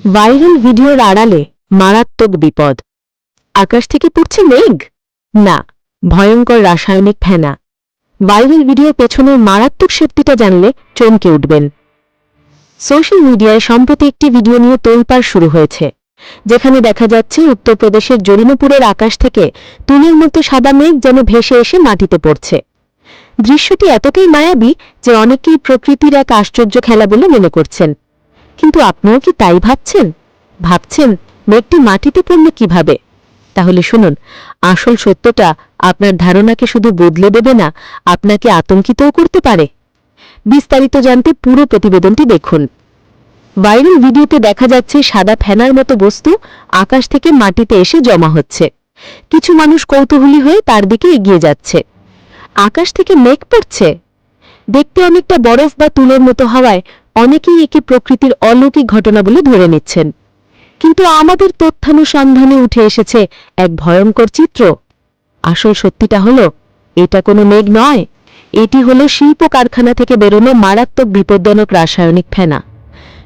Viral ভিডিওর আড়ালে মারাত্মক বিপদ। আকাশ থেকে পড়ছে মেঘ? না, ভয়ঙ্কর রাসায়নিক ফেনা। ভাইরাল ভিডিওর পেছনের মারাত্মক শক্তিটা জানলে চমকে উঠবেন। সোশ্যাল মিডিয়ায় সম্প্রতি একটি ভিডিও নিয়ে তোলপাড় শুরু হয়েছে, যেখানে দেখা যাচ্ছে উত্তরপ্রদেশের জরিনপুরের আকাশ থেকে তুলির মতো সাদা মেঘ যেন ভেসে এসে মাটিতে পড়ছে। দৃশ্যটি এতটাই মায়াবী যে অনেকেই প্রকৃতির এক আশ্চর্য খেলা বলে মনে করছেন। কিন্তু আপনিও কি তাই ভাবছেন? ভাবছেন মেঘটি মাটিতে পড়ল কীভাবে? তাহলে শুনুন, আসল সত্যটা আপনার ধারণাকে শুধু বদলে দেবে না, আপনাকে আতঙ্কিতও করতে পারে। বিস্তারিত জানতে পুরো প্রতিবেদনটি দেখুন। ভাইরাল ভিডিওতে দেখা যাচ্ছে সাদা ফেনার মতো বস্তু আকাশ থেকে মাটিতে এসে জমা হচ্ছে। কিছু মানুষ কৌতূহলী হয়ে তার দিকে এগিয়ে যাচ্ছে। আকাশ থেকে মেঘ পড়ছে। দেখতে অনেকটা বরফ বা তুলোর মতো হওয়ায় অনেকেই একে প্রকৃতির অলৌকিক ঘটনা বলে ধরে নিচ্ছেন। কিন্তু আমাদের তথ্যানুসন্ধানে উঠে এসেছে এক ভয়ঙ্কর চিত্র। আসল সত্যিটা হলো, এটা কোনো মেঘ নয়। এটি হলো শিল্প কারখানা থেকে বেরোনো মারাত্মক বিপজ্জনক রাসায়নিক ফেনা।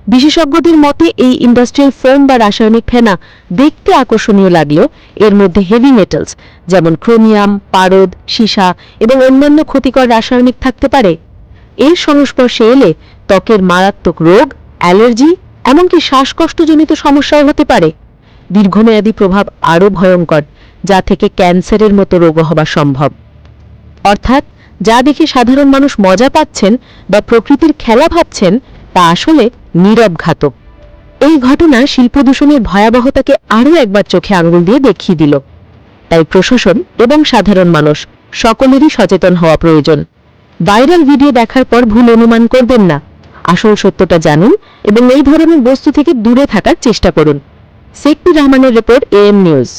বিশেষজ্ঞদের মতে, এই ইন্ডাস্ট্রিয়াল ফোম বা রাসায়নিক ফেনা দেখতে আকর্ষণীয় লাগলেও এর মধ্যে হেভি মেটালস, যেমন ক্রোমিয়াম, পারদ, সীসা এবং অন্যান্য ক্ষতিকর রাসায়নিক থাকতে পারে। এর সংস্পর্শে এলে ত্বকের মারাত্মক রোগ, অ্যালার্জি, এমনকি শ্বাসকষ্টজনিত সমস্যাও হতে পারে। দীর্ঘমেয়াদী প্রভাব আরও ভয়ঙ্কর, যা থেকে ক্যান্সারের মতো রোগ হওয়া সম্ভব। অর্থাৎ, যা দেখে সাধারণ মানুষ মজা পাচ্ছেন বা প্রকৃতির খেলা ভাবছেন, তা আসলে নীরব ঘাতক। এই ঘটনা শিল্প দূষণের ভয়াবহতাকে আরও একবার চোখে আঙুল দিয়ে দেখিয়ে দিল। তাই প্রশাসন এবং সাধারণ মানুষ সকলেরই সচেতন হওয়া প্রয়োজন। ভাইরাল ভিডিও দেখার পর ভুল অনুমান করবেন না। আসল সত্যটা জানুন এবং এই ধরনের বস্তু থেকে দূরে থাকার চেষ্টা করুন। সেকটি রহমানের রিপোর্ট এএম নিউজ।